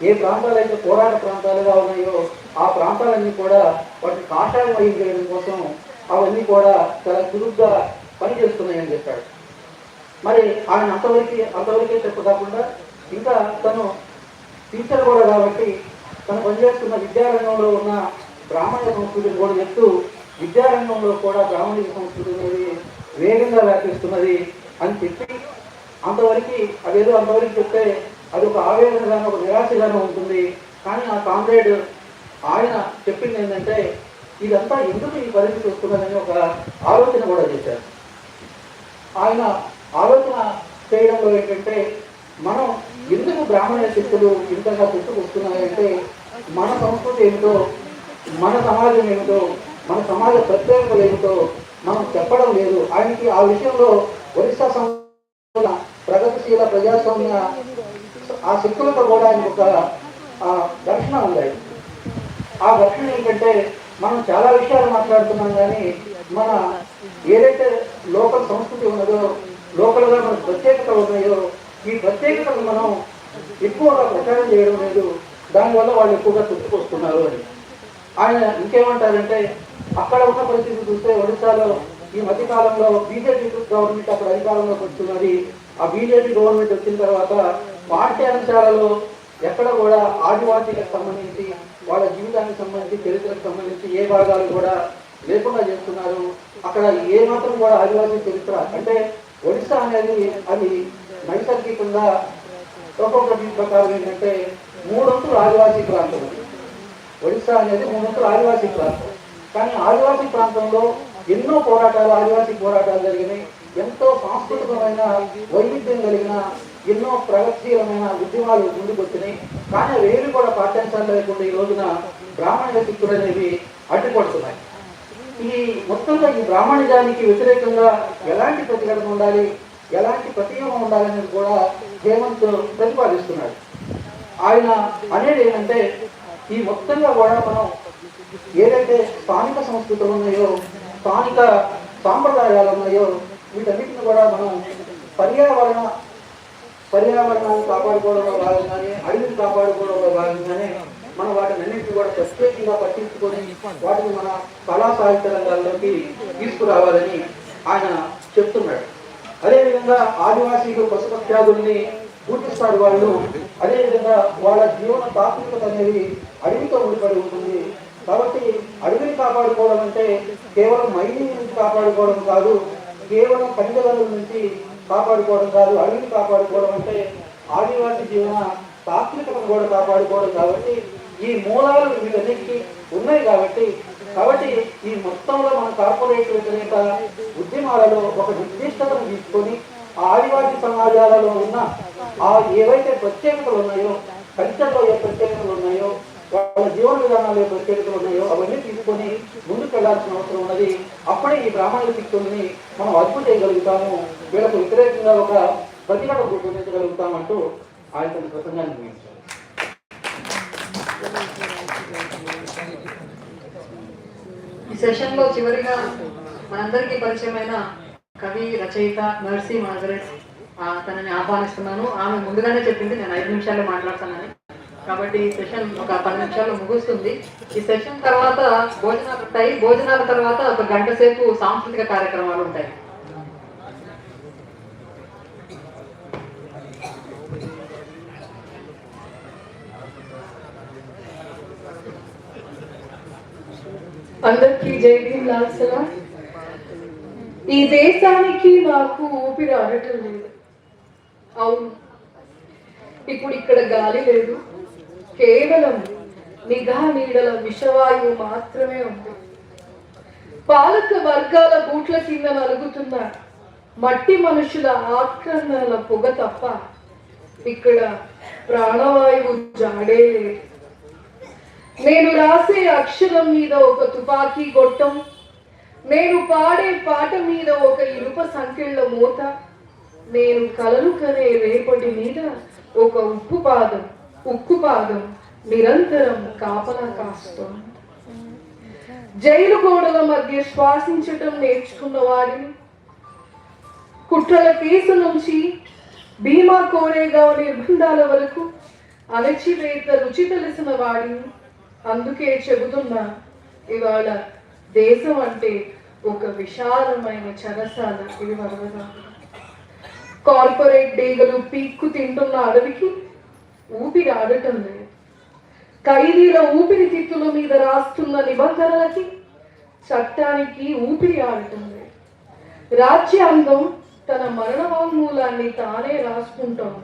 ఏ ప్రాంతాలు అయితే పోరాట ప్రాంతాలుగా ఉన్నాయో ఆ ప్రాంతాలన్నీ కూడా వాటిని కాషాయం వహించడం కోసం అవన్నీ కూడా చాలా చురుగ్గా పనిచేస్తున్నాయని చెప్పాడు. మరి ఆయన అంతవరకు అంతవరకే చెప్పకుండా ఇంకా తను టీచర్ కూడా కాబట్టి తను పనిచేస్తున్న విద్యారంగంలో ఉన్న బ్రాహ్మణ సంస్కృతిని కూడా చెప్తూ విద్యారంగంలో కూడా బ్రాహ్మణ సంస్కృతి అనేది వేగంగా వ్యాపిస్తున్నది అని చెప్పి అంతవరకు అదేదో అంతవరకు చెప్తే అది ఒక ఆవేదనగానో ఒక నిరాశగానే ఉంటుంది. కానీ ఆ కామ్రేడ్ ఆయన చెప్పింది ఏంటంటే ఇదంతా ఎందుకు ఈ పరిస్థితి వస్తున్నదని ఒక ఆలోచన కూడా చేశారు. ఆయన ఆలోచన చేయడంలో ఏంటంటే మనం ఎందుకు బ్రాహ్మణ శక్తులు ఇంతగా పుట్టుకొస్తున్నాయంటే మన సంస్కృతి ఏమిటో మన సమాజం ఏమిటో మన సమాజ ప్రత్యేకతలు ఏమిటో మనం చెప్పడం లేదు. ఆయనకి ఆ విషయంలో ఒరిస్సా సంస్థ ప్రగతిశీల ప్రజాస్వామ్య ఆ శక్తులతో కూడా ఆయన ఒక ఘర్షణ ఉంది. ఆ ఘర్షణ ఏంటంటే మనం చాలా విషయాలు మాట్లాడుతున్నాం కానీ మన ఏదైతే లోకల్ సంస్కృతి ఉన్నదో లోకల్గా మన ప్రత్యేకతలు ఉన్నాయో ఈ ప్రత్యేకతను మనం ఎక్కువగా ప్రచారం చేయడం లేదు. దానివల్ల వాళ్ళు ఎక్కువగా తుట్టుకొస్తున్నారు అని. ఆయన ఇంకేమంటారంటే అక్కడ ఉన్న పరిస్థితి చూస్తే ఒడిశాలో ఈ మధ్యకాలంలో బీజేపీ గవర్నమెంట్ అక్కడ అధికారంలోకి వస్తున్నది. ఆ బీజేపీ గవర్నమెంట్ వచ్చిన తర్వాత పాఠ్యాంశాలలో ఎక్కడ కూడా ఆదివాసీలకు సంబంధించి వాళ్ళ జీవితానికి సంబంధించి చరిత్రకు సంబంధించి ఏ భాగాలు కూడా లేకుండా చేస్తున్నారు. అక్కడ ఏ మాత్రం కూడా ఆదివాసీ చరిత్ర అంటే ఒడిశా అనేది అది నైసర్గికంగా ఒక్కొక్కటి ప్రకారం ఏంటంటే మూడొంతులు ఆదివాసీ ప్రాంతం. ఒడిశా అనేది మూడొంతులు ఆదివాసీ ప్రాంతం. కానీ ఆదివాసీ ప్రాంతంలో ఎన్నో పోరాటాలు ఆదివాసీ పోరాటాలు జరిగినాయి. ఎంతో సాంస్కృతికమైన వైవిధ్యం కలిగిన ఎన్నో ప్రగతిశీలమైన ఉద్యమాలు ముందుకు వచ్చినాయి కానీ అవి ఏవి కూడా పాఠ్యాంశాలు లేకుండా ఈ రోజున బ్రాహ్మణ శక్తులు అనేవి అడ్డుపడుతున్నాయి. ఈ మొత్తంగా ఈ బ్రాహ్మణిజానికి వ్యతిరేకంగా ఎలాంటి ప్రతిఘటన ఉండాలి ఎలాంటి ప్రతియోగం ఉండాలనేది కూడా హేమంత్ ప్రతిపాదిస్తున్నాడు. ఆయన అనేది ఏంటంటే ఈ మొత్తంగా కూడా మనం ఏదైతే స్థానిక సంస్కృతులు ఉన్నాయో స్థానిక సాంప్రదాయాలు ఉన్నాయో వీటన్నిటిని కూడా మనం పర్యావరణ పర్యావరణాన్ని కాపాడుకోవడంలో భాగంగానే అడవిని కాపాడుకోవడంలో భాగంగానే మనం వాటిని అన్నింటినీ కూడా ప్రత్యేకంగా పట్టించుకొని వాటిని మన కళా సాహిత్య రంగాల్లోకి తీసుకురావాలని ఆయన చెప్తున్నాడు. అదేవిధంగా ఆదివాసీలు పశుపత్యాదుల్ని గుర్తిస్తారు వాళ్ళు. అదేవిధంగా వాళ్ళ జీవన తాత్వికత అనేది అడవితో ముడిపడి ఉంటుంది. కాబట్టి అడవిని కాపాడుకోవడం అంటే కేవలం మైనింగ్ నుంచి కాపాడుకోవడం కాదు కేవలం ఖనిజ నుంచి కాపాడుకోవడం కాదు అడవిని కాపాడుకోవడం అంటే ఆదివాసీ జీవన తాత్వికతను కూడా కాపాడుకోవడం కాబట్టి ఈ మూలాలు వీటన్నిటికీ ఉన్నాయి కాబట్టి కాబట్టి ఈ మొత్తంలో మన కార్పొరేట్ వ్యతిరేక ఉద్యమాలలో ఒక నిర్దిష్టతను తీసుకొని ఆ ఆదివాసీ సమాజాలలో ఉన్న ఆ ఏవైతే ప్రత్యేకతలు ఉన్నాయో కల్చర్లో ఏ ప్రత్యేకతలు ఉన్నాయో వాళ్ళ జీవన విధానాలు ఏ ప్రత్యేకతలు ఉన్నాయో అవన్నీ తీసుకొని ముందుకు వెళ్ళాల్సిన అవసరం ఉన్నది. అప్పుడే ఈ బ్రాహ్మణ శక్తుల్ని మనం అదుపు చేయగలుగుతాము. వీళ్ళకు వ్యతిరేకంగా ఒక ప్రతిఘటన రూపొందించగలుగుతామంటూ ఆయన తన ప్రసంగాన్ని ముగించారు. ఈ సెషన్లో చివరిగా మనందరికీ పరిచయమైన కవి రచయిత నర్సీ మార్గరెట్ తనని ఆహ్వానిస్తున్నాను. ఆమె ముందుగానే చెప్పింది నేను ఐదు నిమిషాల్లో మాట్లాడతానని. కాబట్టి ఈ సెషన్ ఒక పది నిమిషాలు ముగుస్తుంది. ఈ సెషన్ తర్వాత భోజనాలు ఉంటాయి. భోజనాల తర్వాత ఒక గంట సేపు సాంస్కృతిక కార్యక్రమాలు ఉంటాయి. అందరికీ జై భీమ్ లాల్ ఈ దేశానికి నాకు ఊపిరి ఆడటం లేదు. అవును. ఇప్పుడు ఇక్కడ గాలి లేదు. కేవలం నిఘా నీడల విషవాయువు మాత్రమే ఉంది. పాలక వర్గాల బూట్ల కింద నలుగుతున్న మట్టి మనుషుల ఆక్రందనల పొగ తప్ప ఇక్కడ ప్రాణవాయువు జాడే నేను రాసే అక్షరం మీద ఒక తుపాకీ గొట్టం నేను పాడే పాట మీద ఒక ఇనుప సంఖ్యల మూత నేను కలలు కనే రేపటి మీద ఒక ఉప్పు పాదం. ఉక్కుపాదం నిరంతరం కాపలా కాస్తోంది జైలు గోడల మధ్య శ్వాసించటం నేర్చుకున్న వారిని కుట్రల కేసు నుంచి భీమా కోరేగావ్ నిర్బంధాల వరకు అణచివేత రుచి తెలిసిన వాడిని అందుకే చెబుతున్నా ఇవాళ దేశం అంటే ఒక విశాలమైన చరసాల ఇది వరదగా కార్పొరేట్ డేగలు పీక్కు తింటున్న అడవికి ఊపిరి ఆడటం లేదు ఖైదీల ఊపిరితిత్తుల మీద రాస్తున్న నిబంధనలకి చట్టానికి ఊపిరి ఆడటం లేదు రాజ్యాంగం తన మరణ వాంగ్మూలాన్ని తానే రాసుకుంటాం.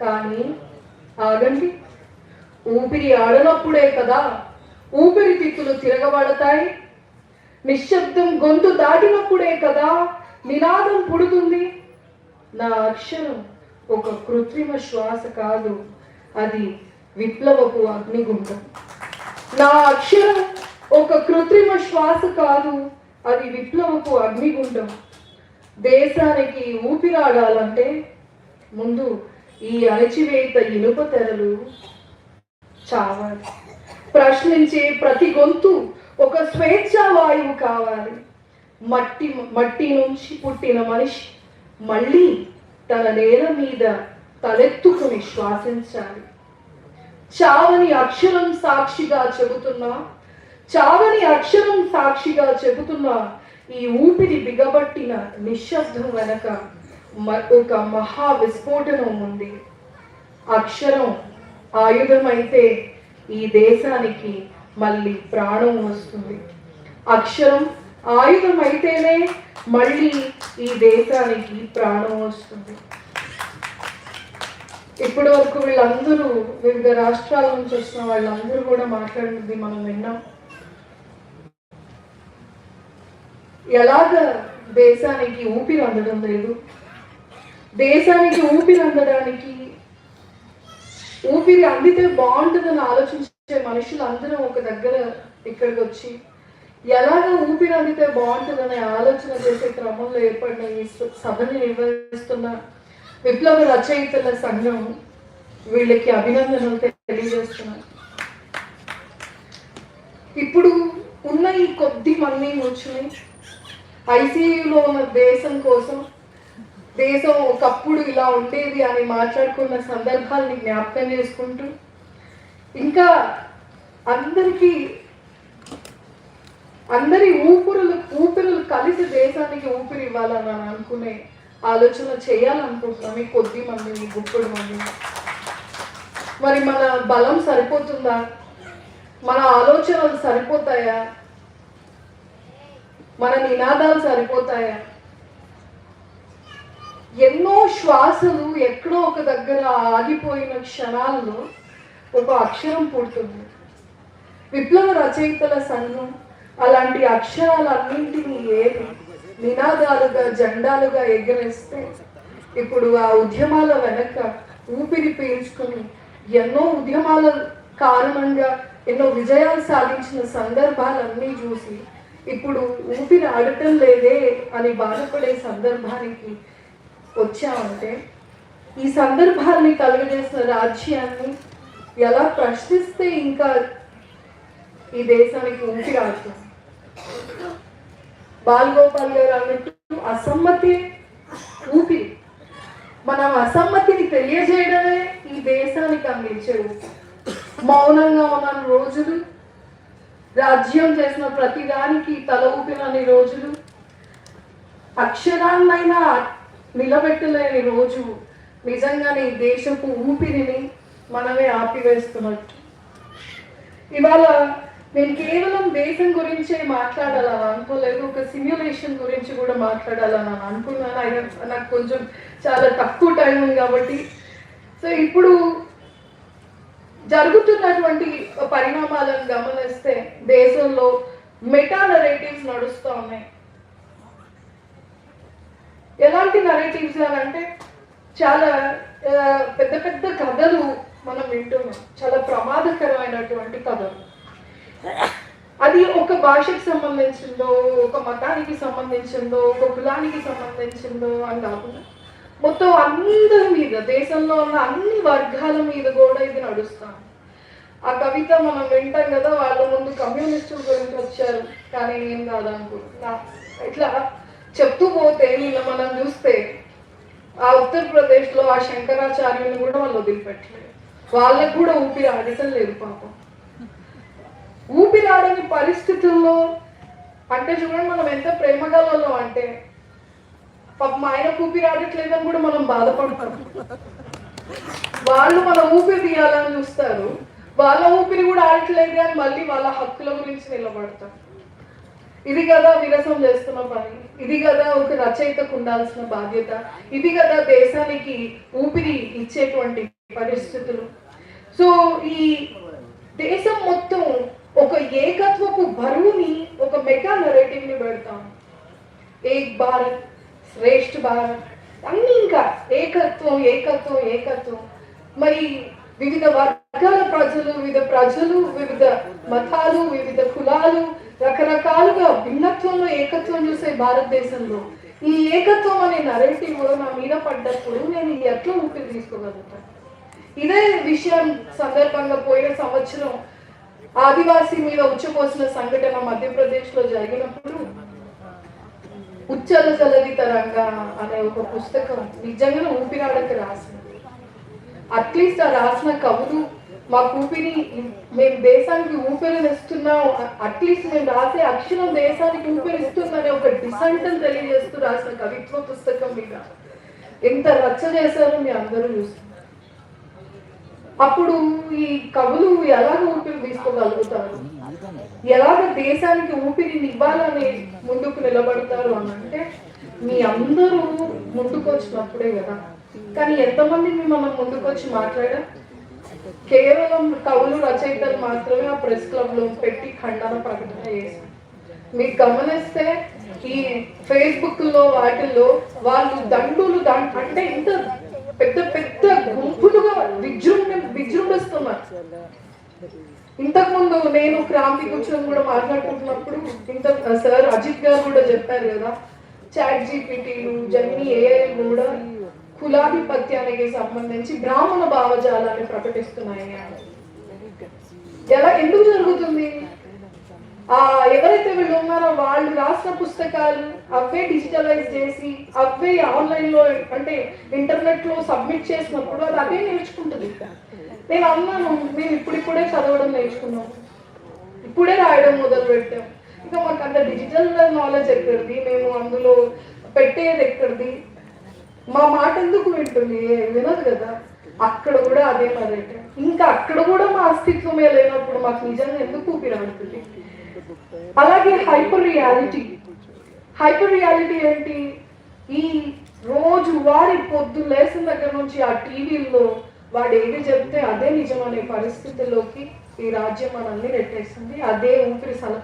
కానీ ఆగండి. ఊపిరి ఆడనప్పుడే కదా ఊపిరితిత్తులు తిరగబడతాయి. నిశ్శబ్దం గొంతు దాటినప్పుడే కదా నినాదం పుడుతుంది. నా అక్షరం ఒక కృత్రిమ శ్వాస కాదు. అది విప్లవపు అగ్నిగుండం. నా అక్షరం ఒక కృత్రిమ శ్వాస కాదు. అది విప్లవపు అగ్నిగుండం. దేశానికి ఊపిరాడాలంటే ముందు ఈ అణచివేత ఇనుప తెరలు చావాలి. ప్రశ్నించే ప్రతి గొంతు ఒక స్వేచ్ఛా వాయువు కావాలి. మట్టి మట్టి నుంచి పుట్టిన మనిషి మళ్ళీ తన నేల మీద తలెత్తుకుని శ్వాసించాలి. చావని అక్షరం సాక్షిగా చెబుతున్నా చావని అక్షరం సాక్షిగా చెబుతున్నా ఈ ఊపిరి బిగబట్టిన నిశ్శబ్దం వెనక ఒక మహా విస్ఫోటనం ఉంది. అక్షరం ఆయుధమైతే ఈ దేశానికి మళ్ళీ ప్రాణం వస్తుంది. అక్షరం ఆయుధం అయితేనే మళ్ళీ ఈ దేశానికి ప్రాణం వస్తుంది. ఇప్పటి వరకు వీళ్ళందరూ వివిధ రాష్ట్రాల నుంచి వచ్చిన వాళ్ళందరూ కూడా మాట్లాడినది మనం విన్నాం. ఎలాగ దేశానికి ఊపిరి అందడం లేదు. దేశానికి ఊపిరి అందడానికి ఊపిరి అందితే బాగుంటుందని ఆలోచించే మనుషులు అందరం ఒక దగ్గర ఇక్కడికి వచ్చి ఎలాగ ఊపిరి అందితే బాగుంటుందనే ఆలోచన చేసే క్రమంలో ఏర్పడిన ఈ సభని నిర్వహిస్తున్న విప్లవ రచయితల సంఘం వీళ్ళకి అభినందనలు తెలియజేస్తున్నాను. ఇప్పుడు ఉన్న ఈ కొద్ది మంది కూర్చుని ఐసీయూలో ఉన్న దేశం కోసం దేశం ఒకప్పుడు ఇలా ఉండేది అని మాట్లాడుకున్న సందర్భాల్ని జ్ఞాపకం చేసుకుంటూ ఇంకా అందరికీ అందరి ఊపిరులు ఊపిరులు కలిసి దేశానికి ఊపిరి ఇవ్వాలని అనుకునే ఆలోచన చేయాలనుకుంటున్నాం ఈ కొద్ది మందిని గుప్పుడు మందిని మరి మన బలం సరిపోతుందా? మన ఆలోచనలు సరిపోతాయా? మన నినాదాలు సరిపోతాయా? ఎన్నో శ్వాసలు ఎక్కడో ఒక దగ్గర ఆగిపోయిన క్షణాలలో ఒక అక్షరం పుడుతుంది. విప్లవ రచయితల సంఘం అలాంటి అక్షరాలన్నింటినీ ఏరి నినాదాలుగా జెండాలుగా ఎగరేస్తే ఇప్పుడు ఆ ఉద్యమాల వెనక ఊపిరి పీల్చుకొని ఎన్నో ఉద్యమాల కారణంగా ఎన్నో విజయాలు సాధించిన సందర్భాలన్నీ చూసి ఇప్పుడు ఊపిరి ఆడటం లేదే అని బాధపడే సందర్భానికి వచ్చామంటే ఈ సందర్భాల్ని కలుగజేసిన రాజ్యాన్ని ఎలా ప్రశ్నిస్తే ఇంకా ఈ దేశానికి ఊపిరి ఆడుతుంది? బాలగోపాల్ గారు అన్నట్టు అసమ్మతి ఊపిరి. మనం అసమ్మతిని తెలియజేయడమే ఈ దేశానికి అందించే మౌనంగా ఉన్న రోజులు రాజ్యం చేసిన ప్రతిదానికి తల ఊపినని రోజులు అక్షరాన్నైనా నిలబెట్టలేని రోజు నిజంగానే ఈ దేశపు ఊపిరిని మనమే ఆపివేస్తున్నట్టు. ఇవాళ నేను కేవలం దేశం గురించే మాట్లాడాలని అనుకోలేదు ఒక సిమ్యులేషన్ గురించి కూడా మాట్లాడాలని అనుకున్నాను. అయినా నాకు కొంచెం చాలా తక్కువ టైం ఉంది కాబట్టి. సో ఇప్పుడు జరుగుతున్నటువంటి పరిణామాలను గమనిస్తే దేశంలో మెటా నరేటివ్స్ నడుస్తూ ఉన్నాయి. ఎలాంటి నరేటివ్స్ అని అంటే చాలా పెద్ద పెద్ద కథలు మనం వింటున్నాం. చాలా ప్రమాదకరమైనటువంటి కథలు. అది ఒక భాషకి సంబంధించిందో ఒక మతానికి సంబంధించిందో ఒక కులానికి సంబంధించిందో అని కాకుండా మొత్తం అందరి మీద దేశంలో ఉన్న అన్ని వర్గాల మీద కూడా ఇది నడుస్తాం ఆ కవిత మనం వింటాం కదా వాళ్ళ ముందు కమ్యూనిస్టుల గురించి వచ్చారు. కానీ ఏం కాదనుకుంటున్నా. ఇట్లా చెప్తూ పోతే నిన్న మనం చూస్తే ఆ ఉత్తరప్రదేశ్లో ఆ శంకరాచార్యుని కూడా వాళ్ళు వదిలిపెట్టలేదు. వాళ్ళకు కూడా ఊపిరి ఆడటం లేదు పాపం. ఊపిరాడని పరిస్థితుల్లో అంటే చూడండి మనం ఎంత ప్రేమగలలో అంటే పాపం ఆయన ఊపిరాడట్లేదని కూడా మనం బాధపడతాం. వాళ్ళు మన ఊపిరి తీయాలని చూస్తారు. వాళ్ళ ఊపిరి కూడా ఆడట్లేదు అని మళ్ళీ వాళ్ళ హక్కుల గురించి నిలబడతారు ఇది కదా విరసం చేస్తున్న పని. ఇది కదా ఒక రచయితకు ఉండాల్సిన బాధ్యత. ఇది కదా దేశానికి ఊపిరి ఇచ్చేటువంటి పరిస్థితులు. సో ఈ దేశం మొత్తం ఒక ఏకత్వపు బరువుని ఒక మెగా నరేటింగ్ని పెడతాం. ఏక్ భారత్ శ్రేష్ఠ భారత్ అన్ని ఇంకా ఏకత్వం ఏకత్వం ఏకత్వం. మరి వివిధ వర్గాల ప్రజలు వివిధ ప్రజలు వివిధ మతాలు వివిధ కులాలు రకరకాలుగా భిన్నత్వంలో ఏకత్వం చూసే భారతదేశంలో ఈ ఏకత్వం అనే నరేటివ్ నా మీద పడ్డప్పుడు నేను ఎట్లా ఊపిరి తీసుకోగలుగుతాను. ఇదే విషయం సందర్భంగా పోయిన సంవత్సరం ఆదివాసీ మీద ఉచ్చపోసిన సంఘటన మధ్యప్రదేశ్లో జరిగినప్పుడు ఉచ్చల జలది తరంగా అనే ఒక పుస్తకం నిజంగా ఊపిరాడక రాసింది. అట్లీస్ట్ ఆ రాసిన కవులు మా ఊపిరి మేము దేశానికి ఊపిరినిస్తున్నాం అట్లీస్ట్ మేము రాసే అక్షరం దేశానికి ఊపిరిస్తుందనే ఒక డిసంటన్ తెలియజేస్తూ రాసిన కవిత్వ పుస్తకం మీద. ఎంత రచ్చ చేశారో మీ అందరూ చూస్తున్నారు అప్పుడు ఈ కవులు ఎలాగ ఊపిరి తీసుకోగలుగుతారు? ఎలాగ దేశానికి ఊపిరిని ఇవ్వాలని ముందుకు నిలబడతారు అని అంటే మీ అందరూ ముందుకొచ్చినప్పుడే కదా. కానీ ఎంతమంది మిమ్మల్ని ముందుకొచ్చి మాట్లాడా కేవలం కవులు రచయితలు మాత్రమే ఆ ప్రెస్ క్లబ్లో పెట్టి ఖండన ప్రకటన చేశారు. మీరు గమనిస్తే ఈ ఫేస్బుక్లో వాటిల్లో వాళ్ళు దండులు దండ అంటే ఇంత పెద్ద పెద్ద గుంపులుగా విజృంభ విజృంభిస్తున్నారు ఇంతకు ముందు నేను క్రాంతి కూర్చొని కూడా మాట్లాడుకుంటున్నప్పుడు ఇంత సార్ అజిత్ గారు కూడా చెప్పారు కదా చాట్ జీపీటీలు జమిని ఏఐ కూడా కులాధిపత్యానికి సంబంధించి బ్రాహ్మణ భావజాలాన్ని ప్రకటిస్తున్నాయి ఎలా ఎందుకు జరుగుతుంది? ఎవరైతే వీళ్ళు ఉన్నారో వాళ్ళు రాసిన పుస్తకాలు అవే డిజిటలైజ్ చేసి అవే ఆన్లైన్లో అంటే ఇంటర్నెట్లో సబ్మిట్ చేసినప్పుడు అది అదే నేర్చుకుంటుంది. నేను అన్నాను మేము ఇప్పుడిప్పుడే చదవడం నేర్చుకున్నాం ఇప్పుడే రాయడం మొదలు పెట్టాం. ఇంకా మాకు అంత డిజిటల్ నాలెడ్జ్ ఎక్కడిది? మేము అందులో పెట్టేది ఎక్కడిది? మా మాట ఎందుకు వింటుంది? వినదు కదా. అక్కడ కూడా అదే మరి ఇంకా అక్కడ కూడా మా అస్తిత్వమే లేనప్పుడు మాకు నిజంగా ఎందుకు ఊపిరాడుతుంది అలాగే హైపర్ రియాలిటీ హైపర్ రియాలిటీ ఏంటి? ఈ రోజు వారి పొద్దు లేసిన దగ్గర నుంచి ఆ టీవీల్లో వాడు ఏది చెప్తే అదే నిజం అనే పరిస్థితుల్లోకి ఈ రాజ్యం మనల్ని నెట్టేస్తుంది అదే ఊపిరి సల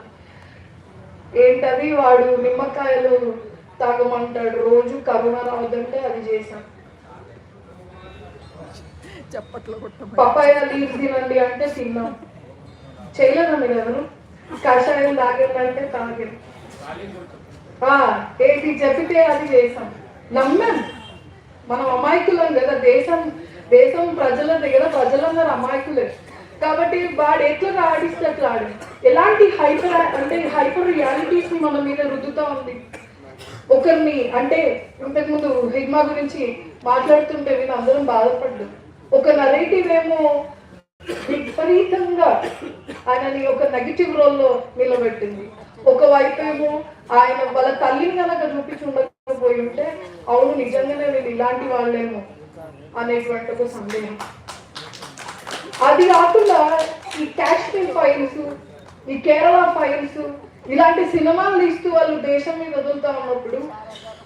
ఏంటది? వాడు నిమ్మకాయలు తాగమంటాడు. రోజు కరోనా రావద్దంటే అది చేశాం. పపాయ లీవ్స్ తినండి అంటే తిన్నాం. చేయలేదా మీరు ఎవరు? కషాయం తాగండి అంటే ఏంటి ఆ, ఏది అది చేసాం నమ్మాం. మనం అమాయకులం కదా దేశం దేశం ప్రజల దగ్గర ప్రజలందరూ అమాయకులే. కాబట్టి వాడు ఎట్లా ఆడిస్తే అట్లా ఆడి. ఎలాంటి హైపర్ అంటే హైపర్ రియాలిటీస్ మన మీద రుద్దుతా ఉంది? ఒకరిని అంటే ఇంతకుముందు హిగ్మా గురించి మాట్లాడుతుంటే నేను అందరం బాధపడ్డాం. ఒక నరేటివ్ ఏమో విపరీతంగా ఆయనని ఒక నెగిటివ్ రోల్లో నిలబెట్టింది. ఒకవైపు ఏమో ఆయన వాళ్ళ తల్లిని కనుక చూపించి ఉండకపోయి ఉంటే అవును నిజంగానే వీళ్ళు ఇలాంటి వాళ్ళేమో అనేటువంటి ఒక సందేహం. అది కాకుండా ఈ కాశ్మీర్ ఫైల్స్ ఈ కేరళ ఫైల్స్ ఇలాంటి సినిమాలు తీస్తూ వాళ్ళు దేశం మీద వదులుతా ఉన్నప్పుడు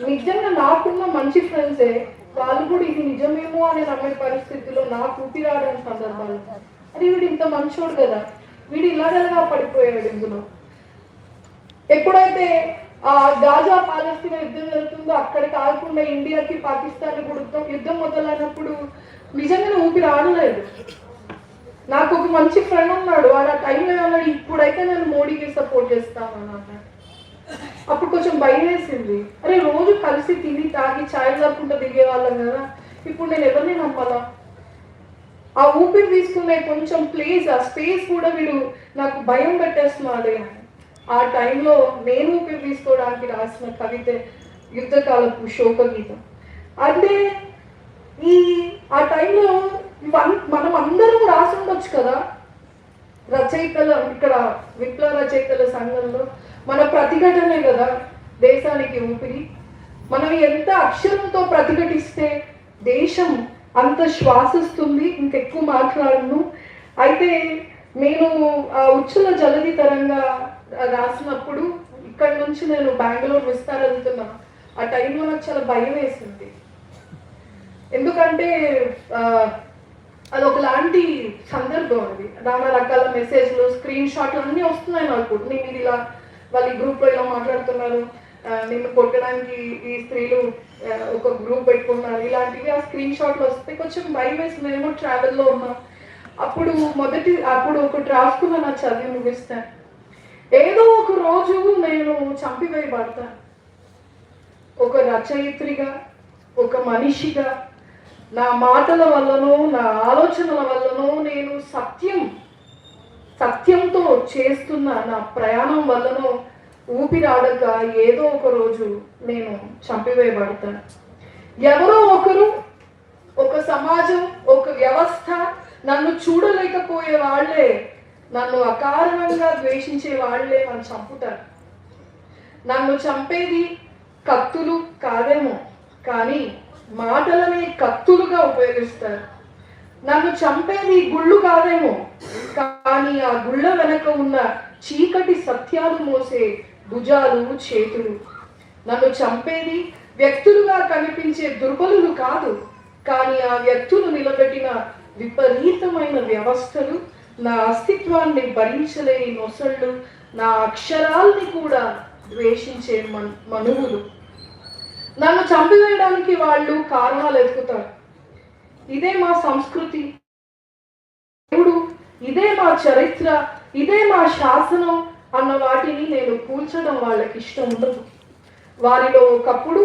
నిజంగా నాకున్న మంచి ఫ్రెండ్సే వాళ్ళు కూడా ఇది నిజమేమో అని నమ్మే పరిస్థితిలో నాకు ఊపిరాడని సందర్భాలు అది వీడు ఇంత మంచోడు కదా. వీడు ఇలాగలగా పడిపోయాడు ఇందులో. ఎప్పుడైతే ఆ గాజా పాలస్తీనా యుద్ధం జరుగుతుందో అక్కడ కాకుండా ఇండియాకి పాకిస్తాన్ కూడా యుద్ధం మొదలైనప్పుడు నిజంగానే ఊపి రానలేదు నాకు ఒక మంచి ఫ్రెండ్ ఉన్నాడు. వాడు ఆ టైంలో అన్నాడు ఇప్పుడైతే నేను మోడీకి సపోర్ట్ చేస్తాను అన్నమాట అన్నాడు. అప్పుడు కొంచెం భయం వేసింది. అరే రోజు కలిసి తిని తాగి ఛాయ్ తాకుండా దిగేవాళ్ళం కదా. ఇప్పుడు నేను ఎవరిని నమ్మాలా? ఆ ఊపిరి తీసుకునే కొంచెం ప్లేస్ ఆ స్పేస్ కూడా వీడు నాకు భయం పెట్టేస్తున్నాడే. అని ఆ టైంలో నేను ఊపిరి తీసుకోవడానికి రాసిన కవిత యుద్ధకాలపు శోకగీతం. అంటే ఈ ఆ టైంలో మనం అందరం రాసి ఉండొచ్చు కదా. రచయితల ఇక్కడ విప్లవ రచయితల సంఘంలో మన ప్రతిఘటనే కదా దేశానికి ఊపిరి. మనం ఎంత అక్షరంతో ప్రతిఘటిస్తే దేశం అంత శ్వాసిస్తుంది ఇంకెక్కువ మాట్లాడను. అయితే నేను ఆ ఉచ్చుల జలది తరంగా రాసినప్పుడు ఇక్కడ నుంచి నేను బెంగళూరు విస్తార వెళ్తున్నా. ఆ టైంలో నాకు చాలా భయం వేసింది. ఎందుకంటే అది ఒకలాంటి సందర్భం అది. నానా రకాల మెసేజ్లు స్క్రీన్ షాట్లు అన్నీ వస్తున్నాయి నాకు. నేను ఇది ఇలా వాళ్ళ గ్రూప్లో ఇలా మాట్లాడుతున్నారు. నిన్ను కొట్టడానికి ఈ స్త్రీలు ఒక గ్రూప్ పెట్టుకున్నారు ఇలాంటివి ఆ స్క్రీన్ షాట్లు వస్తే కొంచెం భయం వేసి ట్రావెల్లో ఉన్నా. అప్పుడు మొదటి అప్పుడు ఒక రాసుకున్న నా చదివి ముగిస్తాను ఏదో ఒక రోజు నేను చంపివేయబడతాను ఒక రచయిత్రిగా ఒక మనిషిగా నా మాటల వల్లనో నా ఆలోచనల వల్లనో నేను సత్యం సత్యంతో చేస్తున్న నా ప్రయాణం వల్లనో ఊపిరాడక ఏదో ఒక రోజు నేను చంపివేయబడతాను. ఎవరో ఒకరు ఒక సమాజం ఒక వ్యవస్థ నన్ను చూడలేకపోయే వాళ్ళే నన్ను అకారణంగా ద్వేషించే వాళ్ళే నన్ను చంపుతారు. నన్ను చంపేది కత్తులు కాదేమో కానీ మాటలనే కత్తులుగా ఉపయోగిస్తారు. నన్ను చంపేది గుళ్ళు కాదేమో కానీ ఆ గుళ్ళ వెనక ఉన్న చీకటి సత్యాలు మోసే భుజాలు చేతులు. నన్ను చంపేది వ్యక్తులుగా కనిపించే దుర్బలులు కాదు కానీ ఆ వ్యక్తులు నిలబెట్టిన విపరీతమైన వ్యవస్థలు నా అస్తిత్వాన్ని భరించలేని నొసళ్ళు నా అక్షరాల్ని కూడా ద్వేషించే మన్ మనువులు. నన్ను చంపివేయడానికి వాళ్ళు కారణాలు ఎదుగుతారు ఇదే మా సంస్కృతి. దేవుడు ఇదే మా చరిత్ర ఇదే మా శాసనం అన్న వాటిని నేను కూల్చడం వాళ్ళకి ఇష్టం ఉండదు. వారిలో ఒకప్పుడు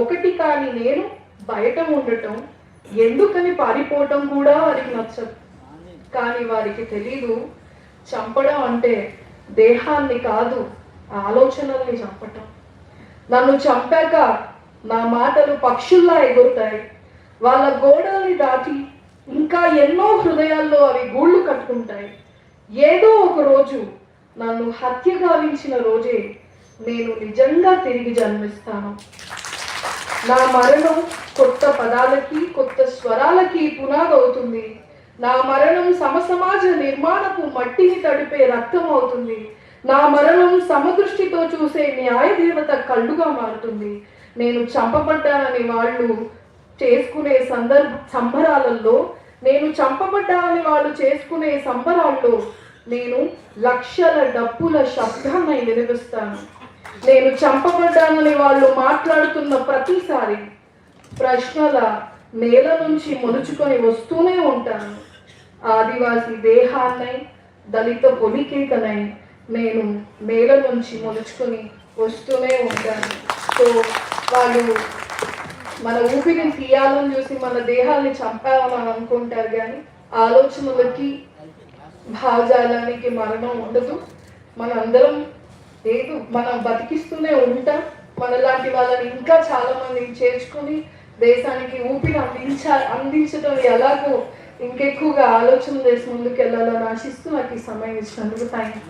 ఒకటి కాని నేను బయట ఉండటం ఎందుకని పారిపోవటం కూడా వారికి నచ్చదు. కానీ వారికి తెలీదు చంపడం అంటే దేహాన్ని కాదు ఆలోచనల్ని చంపటం. నన్ను చంపాక నా మాటలు పక్షుల్లా ఎగురుతాయి వాళ్ళ గోడల్ని దాటి ఇంకా ఎన్నో హృదయాల్లో అవి గూళ్ళు కట్టుకుంటాయి. ఏదో ఒక రోజు నన్ను హత్య గావించిన రోజే నేను నిజంగా తిరిగి జన్మిస్తాను. నా మరణం కొత్త పదాలకి కొత్త స్వరాలకి పునాది అవుతుంది నా మరణం సమసమాజ నిర్మాణపు మట్టిని తడిపే రక్తం అవుతుంది నా మరణం సమదృష్టితో చూసే న్యాయ దేవత కళ్ళుగా మారుతుంది. నేను చంపబడ్డానని వాళ్ళు చేసుకునే సందర్భ సంబరాలలో నేను చంపబడ్డానని వాళ్ళు చేసుకునే సంబరాల్లో నేను లక్షల డప్పుల శబ్దాన్ని వినిపిస్తాను నేను చంపబడ్డానని వాళ్ళు మాట్లాడుతున్న ప్రతిసారి ప్రశ్నల నేల నుంచి మొలుచుకొని వస్తూనే ఉంటాను. ఆదివాసి దేహాన్నై దళిత పొలికేకనై నేను నేల నుంచి మొలుచుకొని వస్తూనే ఉంటాను. సో వాళ్ళు మన ఊపిరిని తీయాలని చూసి మన దేహాల్ని చంపాలని అనుకుంటారు కానీ ఆలోచనలకి భావజాలానికి మరణం ఉండదు. మనందరం లేదు మనం బతికిస్తూనే ఉంటాం. మనలాంటి వాళ్ళని ఇంకా చాలా మందిని చేర్చుకొని దేశానికి ఊపిరి అందించ అందించడం ఎలాగో ఇంకెక్కువగా ఆలోచన చేసి ముందుకు వెళ్ళాలని ఆశిస్తూ నాకు ఈ సమయం ఇచ్చినందుకు థ్యాంక్ యూ